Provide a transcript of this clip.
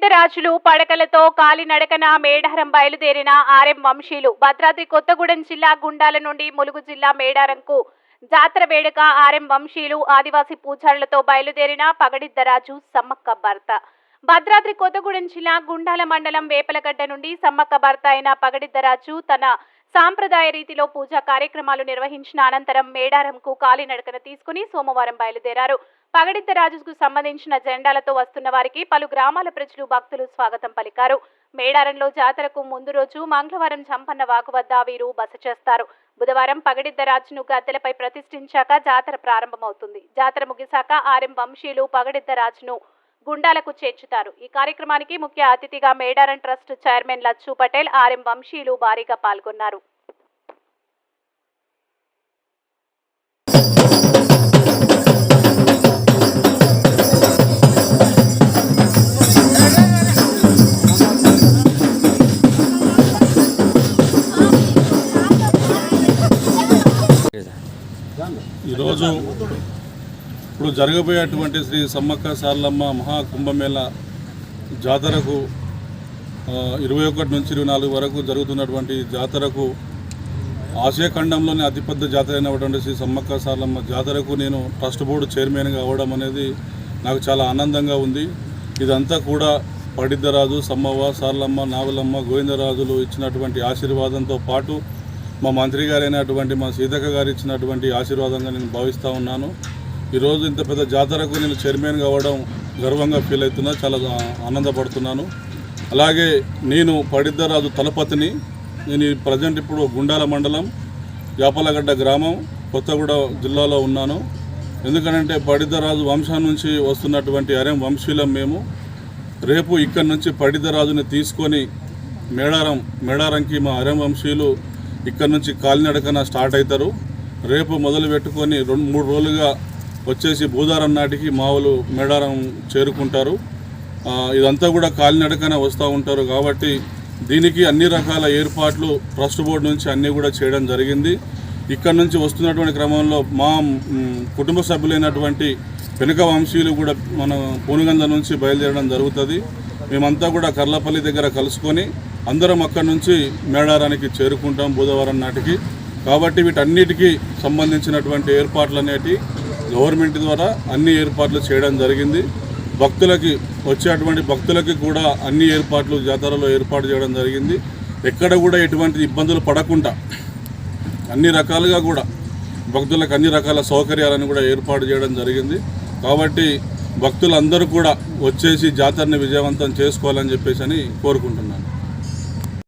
రాజులు పడకలతో కాలినడకన మేడారం బయలుదేరిన ఆర్ఎం వంశీలు భద్రాద్రి కొత్తగూడెం జిల్లా గుండాల నుండి ములుగు జిల్లా మేడారంకు జాతర వేడుక ఆర్ఎం వంశీలు ఆదివాసీ పూజారులతో బయలుదేరిన పగడిద్దరాజు సమ్మక్క భర్త. భద్రాద్రి కొత్తగూడెం జిల్లా గుండాల మండలం వేపలగడ్డ నుండి సమ్మక్క భర్త అయిన పగడిద్దరాజు తన సాంప్రదాయ రీతిలో పూజా కార్యక్రమాలు నిర్వహించిన అనంతరం మేడారంకు కాలినడకన తీసుకుని సోమవారం బయలుదేరారు. పగడిద్దరాజుకు సంబంధించిన జెండాలతో వస్తున్న వారికి పలు గ్రామాల ప్రజలు భక్తులు స్వాగతం పలికారు. మేడారంలో జాతరకు ముందు రోజు మంగళవారం చంపన్న వాకు వద్ద వీరు బస చేస్తారు. బుధవారం పగడిద్ద రాజును గద్దెలపై ప్రతిష్ఠించాక జాతర ప్రారంభమవుతుంది. జాతర ముగిశాక ఆర్ఎం వంశీయులు పగడిద్దరాజును గుండాలకు చేర్చుతారు. ఈ కార్యక్రమానికి ముఖ్య అతిథిగా Medaram trust chairman Lachchu Patel RM వంశీయులు భారీగా పాల్గొన్నారు. ఈరోజు ఇప్పుడు జరగబోయేటువంటి శ్రీ సమ్మక్క సారలమ్మ మహాకుంభమేళ జాతరకు ఇరవై ఒకటి నుంచి ఇరవై నాలుగు వరకు జరుగుతున్నటువంటి జాతరకు ఆసియా ఖండంలోనే అతిపెద్ద జాతర అయినటువంటి శ్రీ సమ్మక్క సారలమ్మ జాతరకు నేను ట్రస్ట్ బోర్డు చైర్మన్గా అవ్వడం అనేది నాకు చాలా ఆనందంగా ఉంది. ఇదంతా కూడా పడిద్దరాజు సమ్మవ్వ సారలమ్మ నాగులమ్మ గోవిందరాజులు ఇచ్చినటువంటి ఆశీర్వాదంతో పాటు మా మంత్రి గారైనటువంటి మా సీతక్క గారు ఇచ్చినటువంటి ఆశీర్వాదంగా నేను భావిస్తూ ఉన్నాను. ఈరోజు ఇంత పెద్ద జాతరకు నేను చైర్మన్ కావడం గర్వంగా ఫీల్ అవుతున్నా చాలా ఆనందపడుతున్నాను. అలాగే నేను పడిద్దరాజు తలపతిని నేను ప్రజెంట్ ఇప్పుడు గుండాల మండలం యాపలగడ్డ గ్రామం కొత్తగూడ జిల్లాలో ఉన్నాను. ఎందుకంటే పడిద్దరాజు వంశం నుంచి వస్తున్నటువంటి అరేం వంశీలం మేము. రేపు ఇక్కడి నుంచి పడిద్దరాజుని తీసుకొని మేడారం మేడారంకి మా అరేం వంశీయులు ఇక్కడ నుంచి కాలినడకన స్టార్ట్ అవుతారు రేపు మొదలు పెట్టుకొని రెండు మూడు రోజులుగా వచ్చేసి భూదారం నాటికి మావులు మేడారం చేరుకుంటారు. ఇదంతా కూడా కాలినడకన వస్తూ ఉంటారు కాబట్టి దీనికి అన్ని రకాల ఏర్పాట్లు ట్రస్ట్ బోర్డు నుంచి అన్నీ కూడా చేయడం జరిగింది. ఇక్కడ నుంచి వస్తున్నటువంటి క్రమంలో మా కుటుంబ సభ్యులైనటువంటి వెనుక వంశీయులు కూడా మన పూనుగంద నుంచి బయలుదేరడం జరుగుతుంది. మేమంతా కూడా కర్లపల్లి దగ్గర కలుసుకొని అందరం అక్కడి నుంచి మేడారానికి చేరుకుంటాం బుధవారం నాటికి. కాబట్టి వీటన్నిటికీ సంబంధించినటువంటి ఏర్పాట్లు అనేటి గవర్నమెంట్ ద్వారా అన్ని ఏర్పాట్లు చేయడం జరిగింది. భక్తులకి వచ్చేటువంటి భక్తులకి కూడా అన్ని ఏర్పాట్లు జాతరలో ఏర్పాటు చేయడం జరిగింది. ఎక్కడ కూడా ఎటువంటి ఇబ్బందులు పడకుండా అన్ని రకాలుగా కూడా భక్తులకు అన్ని రకాల సౌకర్యాలను కూడా ఏర్పాటు చేయడం జరిగింది. కాబట్టి భక్తులందరూ కూడా వచ్చేసి జాతరని విజయవంతం చేసుకోవాలని చెప్పేసి అని కోరుకుంటున్నాను.